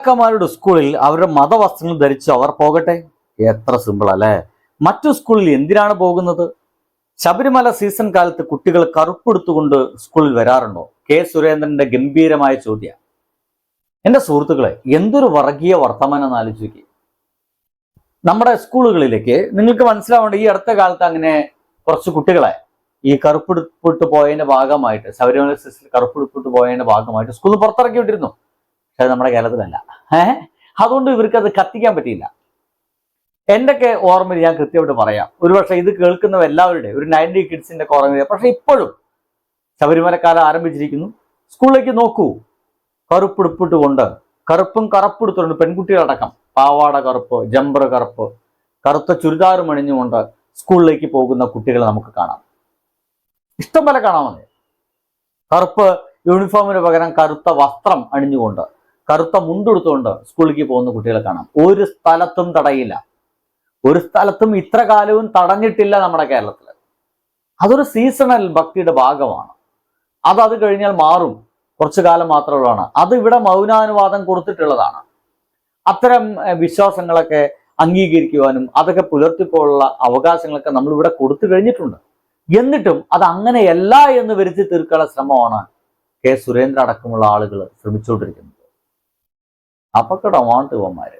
നേതാക്കന്മാരുടെ സ്കൂളിൽ അവരുടെ മതവസ്ത്രങ്ങൾ ധരിച്ച് അവർ പോകട്ടെ? എത്ര സിമ്പിൾ അല്ലേ? മറ്റു സ്കൂളിൽ എന്തിനാണ് പോകുന്നത്? ശബരിമല സീസൺ കാലത്ത് കുട്ടികൾ കറുപ്പെടുത്തുകൊണ്ട് സ്കൂളിൽ വരാറുണ്ടോ? കെ സുരേന്ദ്രന്റെ ഗംഭീരമായ ചോദ്യം. എന്റെ സുഹൃത്തുക്കളെ എന്തൊരു വർഗീയ വർത്തമാനം ആലോചിക്കുക നമ്മുടെ സ്കൂളുകളിലേക്ക് നിങ്ങൾക്ക് മനസ്സിലാവേണ്ട ഈ അടുത്ത കാലത്ത് അങ്ങനെ കുറച്ച് കുട്ടികളെ ഈ കറുപ്പെടുപ്പിട്ട് പോയതിന്റെ ഭാഗമായിട്ട് ശബരിമല സീസണിൽ കറുപ്പെടുപ്പിട്ട് പോയതിന്റെ ഭാഗമായിട്ട് സ്കൂളിൽ പുറത്തിറക്കി വിട്ടിരുന്നു അത് നമ്മുടെ കേരളത്തിലല്ല. ഏഹ് അതുകൊണ്ട് ഇവർക്ക് അത് കത്തിക്കാൻ പറ്റിയില്ല. എന്റെയൊക്കെ ഓർമ്മയിൽ ഞാൻ കൃത്യമായിട്ട് പറയാം. ഒരുപക്ഷെ ഇത് കേൾക്കുന്ന എല്ലാവരുടെയും ഒരു നയന്റി കിഡ്സിന്റെ ഒക്കെ ഓർമ്മ പക്ഷെ ഇപ്പോഴും ശബരിമലക്കാലം ആരംഭിച്ചിരിക്കുന്നു. സ്കൂളിലേക്ക് നോക്കൂ. കറുപ്പെടുപ്പിട്ട് കൊണ്ട് കറുപ്പും കറുപ്പെടുത്തുകൊണ്ട് പെൺകുട്ടികളടക്കം. പാവാട കറുപ്പ് ജമ്പർ കറുപ്പ് കറുത്ത ചുരിദാറും അണിഞ്ഞുകൊണ്ട് സ്കൂളിലേക്ക് പോകുന്ന കുട്ടികളെ നമുക്ക് കാണാം. ഇഷ്ടം പോലെ കാണാമെന്നേ കറുപ്പ് യൂണിഫോമിന് പകരം കറുത്ത വസ്ത്രം അണിഞ്ഞുകൊണ്ട് കറുത്ത മുണ്ടെടുത്തുകൊണ്ട് സ്കൂളിലേക്ക് പോകുന്ന കുട്ടികളെ കാണാം. ഒരു സ്ഥലത്തും തടയില്ല. ഒരു സ്ഥലത്തും ഇത്ര കാലവും തടഞ്ഞിട്ടില്ല നമ്മുടെ കേരളത്തിൽ അതൊരു സീസണൽ ഭക്തിയുടെ ഭാഗമാണ്. അത് അത് കഴിഞ്ഞാൽ മാറും. കുറച്ചു കാലം മാത്രമുള്ളതാണ് അത് ഇവിടെ മൗനാനുവാദം കൊടുത്തിട്ടുള്ളതാണ്. അത്തരം വിശ്വാസങ്ങളൊക്കെ അംഗീകരിക്കുവാനും അതൊക്കെ പുലർത്തിപ്പോഴുള്ള അവകാശങ്ങളൊക്കെ നമ്മൾ ഇവിടെ കൊടുത്തു കഴിഞ്ഞിട്ടുണ്ട്. എന്നിട്ടും അത് അങ്ങനെയല്ല എന്ന് വരുത്തി തീർക്കാനുള്ള ശ്രമമാണ് കെ സുരേന്ദ്ര അടക്കമുള്ള ആളുകൾ ശ്രമിച്ചുകൊണ്ടിരിക്കുന്നത്. അപകടമാണ് ഇവന്മാര്